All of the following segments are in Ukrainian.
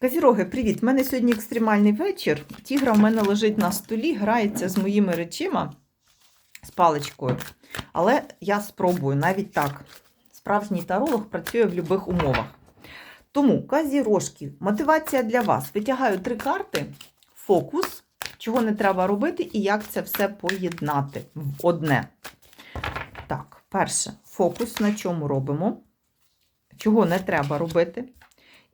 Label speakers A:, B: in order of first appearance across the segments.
A: Казіроги, привіт! У мене сьогодні екстремальний вечір. Тігра в мене лежить на столі, грається з моїми речима з паличкою. Але я спробую навіть так. Справжній таролог працює в будь-яких умовах. Тому казірожки, мотивація для вас. Витягаю три карти, фокус, чого не треба робити, і як це все поєднати в одне. Так, перше, фокус на чому робимо, чого не треба робити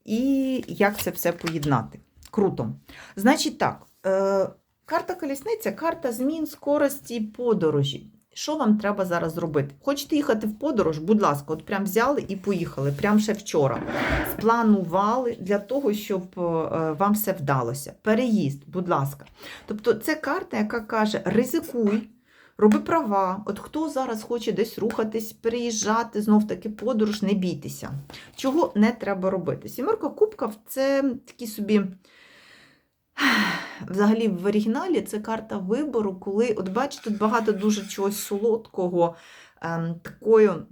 A: і як це все поєднати. Круто. Значить так, е, карта колісниця, карта змін скорості подорожі. Що вам треба зараз зробити? Хочете їхати в подорож? Будь ласка, от прям взяли і поїхали, прям ще вчора. Спланували для того, щоб е, вам все вдалося. Переїзд, будь ласка. Тобто, це карта, яка каже: ризикуй, роби права. От хто зараз хоче десь рухатись, переїжджати, знов таки подорож, не бійтеся. Чого не треба робити? Сімерка кубків це такі собі. Взагалі, в оригіналі це карта вибору, коли, от бачите, тут багато дуже чогось солодкого, ем, такою,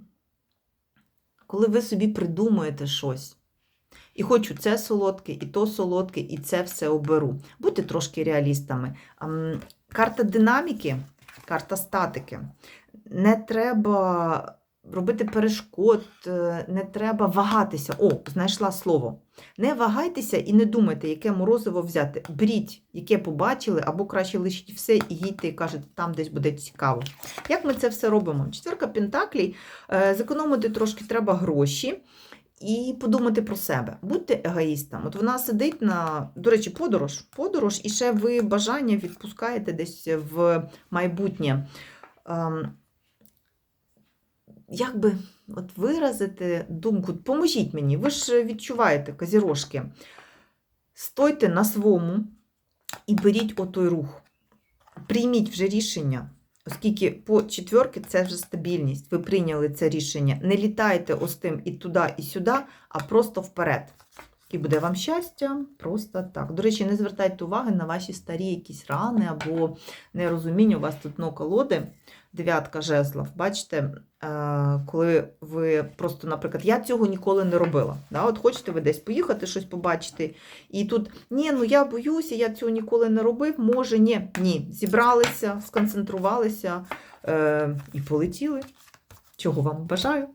A: коли ви собі придумуєте щось. І хочу це солодке, і то солодке, і це все оберу. Будьте трошки реалістами. Ем, карта динаміки, карта статики. Не треба робити перешкод, е, не треба вагатися. О, знайшла слово. Не вагайтеся і не думайте, яке морозиво взяти. Беріть, яке побачили, або краще лишіть все і їдьте і кажете, там десь буде цікаво. Як ми це все робимо? Четверка Пентаклій, е, зекономити трошки треба гроші. І подумати про себе. Будьте егоїстом. От вона сидить на, до речі, подорож, подорож, і ще ви бажання відпускаєте десь в майбутнє. Ем, як би от виразити думку, поможіть мені, ви ж відчуваєте казірожки. Стойте на своєму і беріть отой рух. Прийміть вже рішення, оскільки по четверки це вже стабільність. Ви прийняли це рішення. Не літайте ось тим і туди, і сюди, а просто вперед. І буде вам щастя, просто так. До речі, не звертайте уваги на ваші старі якісь рани або нерозуміння. У вас тут дно колоди, дев'ятка жезлов. Бачите, е, коли ви просто, наприклад, я цього ніколи не робила. Да? От хочете ви десь поїхати, щось побачити, і тут ні, ну я боюся, я цього ніколи не робив. Може, ні, ні. Зібралися, сконцентрувалися е, і полетіли. Чого вам бажаю?